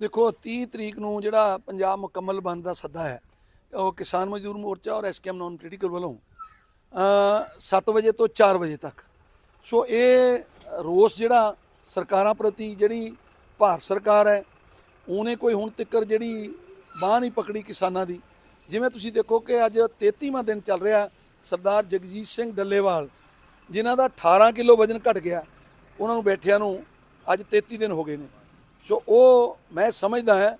ਦੇਖੋ 30 ਤਰੀਕ ਨੂੰ ਜਿਹੜਾ ਪੰਜਾਬ ਮੁਕੰਮਲ ਬੰਦ ਦਾ ਸੱਦਾ ਹੈ, ਉਹ ਕਿਸਾਨ ਮਜ਼ਦੂਰ ਮੋਰਚਾ ਔਰ ਐਸਕੇਐਮ ਨਾਨ ਪੋਲੀਟੀਕਲ ਵੱਲੋਂ ਅ 7 ਵਜੇ ਤੋਂ 4 ਵਜੇ ਤੱਕ। ਸੋ ਇਹ ਰੋਸ ਜਿਹੜਾ ਸਰਕਾਰਾਂ ਪ੍ਰਤੀ ਜਿਹੜੀ ਭਾਰਤ ਸਰਕਾਰ ਹੈ, ਉਹਨੇ ਕੋਈ ਹੁਣ ਤੱਕ ਜਿਹੜੀ ਬਾਹ ਨਹੀਂ ਪਕੜੀ ਕਿਸਾਨਾਂ ਦੀ। ਜਿਵੇਂ ਤੁਸੀਂ ਦੇਖੋ ਕਿ ਅੱਜ 33ਵਾਂ ਦਿਨ ਚੱਲ ਰਿਹਾ, ਸਰਦਾਰ ਜਗਜੀਤ ਸਿੰਘ ਡੱਲੇਵਾਲ, ਜਿਨ੍ਹਾਂ ਦਾ 18 ਕਿਲੋ ਵਜਨ ਘਟ ਗਿਆ, ਉਹਨਾਂ ਨੂੰ ਬੈਠਿਆਂ ਨੂੰ ਅੱਜ 33 ਦਿਨ ਹੋ ਗਏ ਨੇ। ਸੋ ਉਹ ਮੈਂ ਸਮਝਦਾ ਹੈ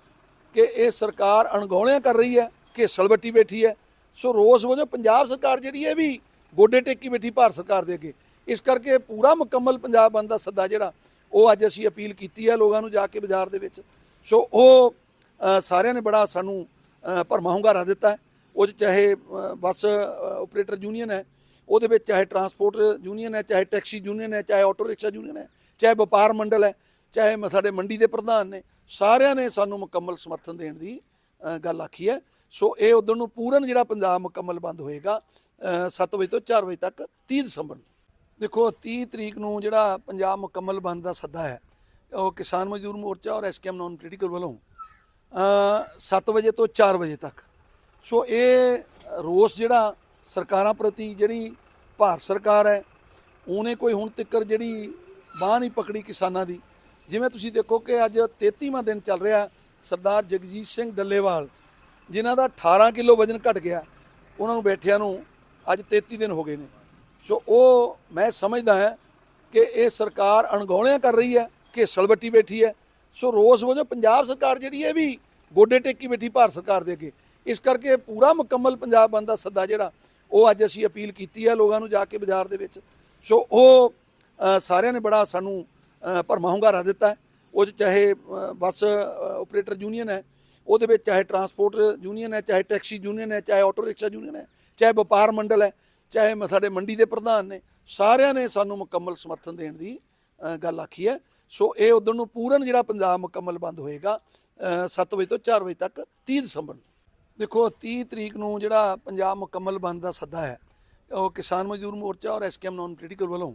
ਕਿ ਇਹ ਸਰਕਾਰ ਅਣਗੌਲਿਆਂ ਕਰ ਰਹੀ ਹੈ ਕਿ ਸਲਬੱਟੀ ਬੈਠੀ ਹੈ। ਸੋ ਰੋਸ ਵਜੋਂ ਪੰਜਾਬ ਸਰਕਾਰ ਜਿਹੜੀ ਹੈ ਵੀ ਗੋਡੇ ਟੇਕੀ ਬੈਠੀ ਭਾਰਤ ਸਰਕਾਰ ਦੇ ਅੱਗੇ। ਇਸ ਕਰਕੇ ਪੂਰਾ ਮੁਕੰਮਲ ਪੰਜਾਬ ਬੰਦ ਦਾ ਸੱਦਾ ਜਿਹੜਾ ਉਹ ਅੱਜ ਅਸੀਂ ਅਪੀਲ ਕੀਤੀ ਹੈ ਲੋਕਾਂ ਨੂੰ ਜਾ ਕੇ ਬਾਜ਼ਾਰ ਦੇ ਵਿੱਚ। ਸੋ ਉਹ ਸਾਰਿਆਂ ਨੇ ਬੜਾ ਸਾਨੂੰ ਅ, ਭਰਮਾ ਹੁੰਗਾਰਾ ਦਿੱਤਾ ਹੈ। ਉਹ 'ਚ ਚਾਹੇ ਬੱਸ ਆਪਰੇਟਰ ਯੂਨੀਅਨ ਹੈ ਉਹਦੇ ਵਿੱਚ ਚਾਹੇ ਟਰਾਂਸਪੋਰਟ ਯੂਨੀਅਨ ਹੈ ਚਾਹੇ ਟੈਕਸੀ ਯੂਨੀਅਨ ਹੈ ਚਾਹੇ ਆਟੋ ਰਿਕਸ਼ਾ ਯੂਨੀਅਨ ਹੈ ਚਾਹੇ ਵਪਾਰ ਮੰਡਲ ਹੈ। ਚਾਹੇ ਮੈਂ ਸਾਡੇ ਮੰਡੀ ਦੇ ਪ੍ਰਧਾਨ ਨੇ, ਸਾਰਿਆਂ ਨੇ ਸਾਨੂੰ ਮੁਕੰਮਲ ਸਮਰਥਨ ਦੇਣ ਦੀ ਗੱਲ ਆਖੀ ਹੈ। ਸੋ ਇਹ ਉਦੋਂ ਨੂੰ ਪੂਰਨ ਜਿਹੜਾ ਪੰਜਾਬ ਮੁਕੰਮਲ ਬੰਦ ਹੋਏਗਾ 7 ਵਜੇ ਤੋਂ 4 ਵਜੇ ਤੱਕ 30 ਦਸੰਬਰ ਨੂੰ। ਦੇਖੋ 30 ਤਰੀਕ ਨੂੰ ਜਿਹੜਾ ਪੰਜਾਬ ਮੁਕੰਮਲ ਬੰਦ ਦਾ ਸੱਦਾ ਹੈ, ਉਹ ਕਿਸਾਨ ਮਜ਼ਦੂਰ ਮੋਰਚਾ ਔਰ ਐਸਕੇਐਮ ਨਾਨ ਪੋਲੀਟੀਕਲ ਵੱਲੋਂ ਅ 7 ਵਜੇ ਤੋਂ 4 ਵਜੇ ਤੱਕ। ਸੋ ਇਹ ਰੋਸ ਜਿਹੜਾ ਸਰਕਾਰਾਂ ਪ੍ਰਤੀ ਜਿਹੜੀ ਭਾਰਤ ਸਰਕਾਰ ਹੈ, ਉਹਨੇ ਕੋਈ ਹੁਣ ਤੱਕ ਜਿਹੜੀ ਬਾਹ ਨਹੀਂ ਪਕੜੀ ਕਿਸਾਨਾਂ ਦੀ ਜਿਵੇਂ ਤੁਸੀਂ ਦੇਖੋ ਕਿ ਅੱਜ 33ਵਾਂ ਦਿਨ ਚੱਲ ਰਿਹਾ ਸਰਦਾਰ ਜਗਜੀਤ ਸਿੰਘ ਡੱਲੇਵਾਲ, ਜਿਨ੍ਹਾਂ ਦਾ 18 ਕਿਲੋ ਵਜਨ ਘਟ ਗਿਆ, ਉਹਨਾਂ ਨੂੰ ਬੈਠਿਆਂ ਨੂੰ ਅੱਜ 33 ਦਿਨ ਹੋ ਗਏ ਨੇ। ਸੋ ਉਹ ਮੈਂ ਸਮਝਦਾ ਹਾਂ ਕਿ ਇਹ ਸਰਕਾਰ ਅਣਗੌਲਿਆਂ ਕਰ ਰਹੀ ਹੈ ਕਿ ਸਲਬੱਟੀ ਬੈਠੀ ਹੈ। ਸੋ ਰੋਸ ਵਜੋਂ ਪੰਜਾਬ ਸਰਕਾਰ ਜਿਹੜੀ ਹੈ ਇਹ ਵੀ ਗੋਡੇ ਟੇਕੀ ਬੈਠੀ ਭਾਰਤ ਸਰਕਾਰ ਦੇ ਅੱਗੇ। ਇਸ ਕਰਕੇ ਪੂਰਾ ਮੁਕੰਮਲ ਪੰਜਾਬ ਬੰਦ ਦਾ ਸੱਦਾ ਜਿਹੜਾ, ਉਹ ਅੱਜ ਅਸੀਂ ਅਪੀਲ ਕੀਤੀ ਹੈ ਲੋਕਾਂ ਨੂੰ ਜਾ ਕੇ ਬਾਜ਼ਾਰ ਦੇ ਵਿੱਚ। ਸੋ ਉਹ ਸਾਰਿਆਂ ਨੇ ਬੜਾ ਸਾਨੂੰ ਭਰਮਾ ਹੁੰਗਾਰਾ ਦਿੱਤਾ ਉਹ 'ਚ ਚਾਹੇ ਬੱਸ ਆਪਰੇਟਰ ਯੂਨੀਅਨ ਹੈ। ਉਹਦੇ ਵਿੱਚ ਚਾਹੇ ਟਰਾਂਸਪੋਰਟ ਯੂਨੀਅਨ ਹੈ, ਚਾਹੇ ਟੈਕਸੀ ਯੂਨੀਅਨ ਹੈ, ਚਾਹੇ ਆਟੋ ਰਿਕਸ਼ਾ ਯੂਨੀਅਨ ਹੈ, ਚਾਹੇ ਵਪਾਰ ਮੰਡਲ ਹੈ, ਚਾਹੇ ਮ- ਸਾਡੇ ਮੰਡੀ ਦੇ ਪ੍ਰਧਾਨ ਨੇ, ਸਾਰਿਆਂ ਨੇ ਸਾਨੂੰ ਮੁਕੰਮਲ ਸਮਰਥਨ ਦੇਣ ਦੀ ਗੱਲ ਆਖੀ ਹੈ। ਸੋ ਇਹ ਉਦੋਂ ਨੂੰ ਪੂਰਨ ਜਿਹੜਾ ਪੰਜਾਬ ਮੁਕੰਮਲ ਬੰਦ ਹੋਏਗਾ 7 ਵਜੇ ਤੋਂ 4 ਵਜੇ ਤੱਕ 30 ਦਸੰਬਰ ਨੂੰ। ਦੇਖੋ 30 ਤਰੀਕ ਨੂੰ ਜਿਹੜਾ ਪੰਜਾਬ ਮੁਕੰਮਲ ਬੰਦ ਦਾ ਸੱਦਾ ਹੈ, ਉਹ ਕਿਸਾਨ ਮਜ਼ਦੂਰ ਮੋਰਚਾ ਔਰ ਐਸਕੇਐਮ ਨਾਨ ਪੋਲੀਟੀਕਲ ਵੱਲੋਂ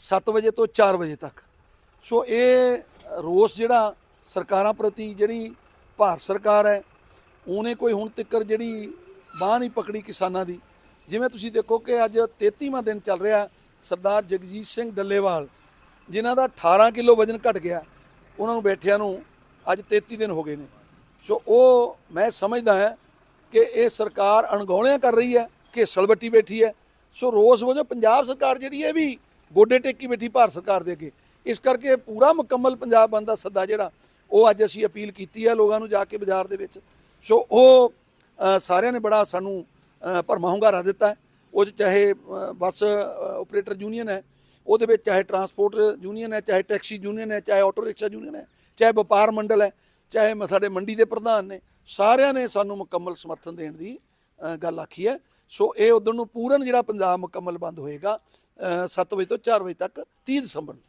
7 ਵਜੇ ਤੋਂ 4 ਵਜੇ ਤੱਕ। ਸੋ ਇਹ ਰੋਸ ਜਿਹੜਾ ਸਰਕਾਰਾਂ ਪ੍ਰਤੀ ਜਿਹੜੀ ਭਾਰਤ ਸਰਕਾਰ ਹੈ, ਉਹਨੇ ਕੋਈ ਹੁਣ ਤੱਕ ਜਿਹੜੀ ਬਾਹ ਨਹੀਂ ਪਕੜੀ ਕਿਸਾਨਾਂ ਦੀ। ਜਿਵੇਂ ਤੁਸੀਂ ਦੇਖੋ ਕਿ ਅੱਜ 33ਵਾਂ ਦਿਨ ਚੱਲ ਰਿਹਾ ਸਰਦਾਰ ਜਗਜੀਤ ਸਿੰਘ ਡੱਲੇਵਾਲ, ਜਿਨ੍ਹਾਂ ਦਾ 18 ਕਿਲੋ ਵਜਨ ਘਟ ਗਿਆ, ਉਹਨਾਂ ਨੂੰ ਬੈਠਿਆਂ ਨੂੰ ਅੱਜ 33 ਦਿਨ ਹੋ ਗਏ ਨੇ। ਸੋ ਉਹ, ਮੈਂ ਸਮਝਦਾ ਹਾਂ ਕਿ ਇਹ ਸਰਕਾਰ ਅਣਗੌਲਿਆਂ ਕਰ ਰਹੀ ਹੈ ਕਿ ਸਲਬੱਟੀ ਬੈਠੀ ਹੈ ਸੋ ਰੋਸ ਵਜੋਂ ਪੰਜਾਬ ਸਰਕਾਰ ਜਿਹੜੀ ਹੈ ਵੀ ਗੋਡੇ ਟੇਕੀ ਬੈਠੀ ਭਾਰਤ ਸਰਕਾਰ ਦੇ ਅੱਗੇ। ਇਸ ਕਰਕੇ ਪੂਰਾ ਮੁਕੰਮਲ ਪੰਜਾਬ ਬੰਦ ਦਾ ਸੱਦਾ ਜਿਹੜਾ ਉਹ ਅੱਜ ਅਸੀਂ ਅਪੀਲ ਕੀਤੀ ਹੈ ਲੋਕਾਂ ਨੂੰ ਜਾ ਕੇ ਬਾਜ਼ਾਰ ਦੇ ਵਿੱਚ। ਸੋ ਉਹ ਸਾਰਿਆਂ ਨੇ ਬੜਾ ਸਾਨੂੰ ਅ, ਭਰਮਾ ਹੁੰਗਾਰਾ ਦਿੱਤਾ ਉਹ 'ਚ ਚਾਹੇ ਬੱਸ ਆਪਰੇਟਰ ਯੂਨੀਅਨ ਹੈ ਉਹਦੇ ਵਿੱਚ ਚਾਹੇ ਟਰਾਂਸਪੋਰਟ ਯੂਨੀਅਨ ਹੈ ਚਾਹੇ ਟੈਕਸੀ ਯੂਨੀਅਨ ਹੈ ਚਾਹੇ ਆਟੋ ਰਿਕਸ਼ਾ ਯੂਨੀਅਨ ਹੈ ਚਾਹੇ ਵਪਾਰ ਮੰਡਲ ਹੈ ਚਾਹੇ ਮ- ਸਾਡੇ ਮੰਡੀ ਦੇ ਪ੍ਰਧਾਨ ਨੇ ਸਾਰਿਆਂ ਨੇ ਸਾਨੂੰ ਮੁਕੰਮਲ ਸਮਰਥਨ ਦੇਣ ਦੀ ਗੱਲ ਆਖੀ ਹੈ। ਸੋ ਇਹ ਉਦੋਂ ਨੂੰ ਪੂਰਨ ਜਿਹੜਾ ਪੰਜਾਬ ਮੁਕੰਮਲ ਬੰਦ ਹੋਏਗਾ 7 ਵਜੇ ਤੋਂ 4 ਵਜੇ ਤੱਕ 30 ਦਸੰਬਰ ਨੂੰ।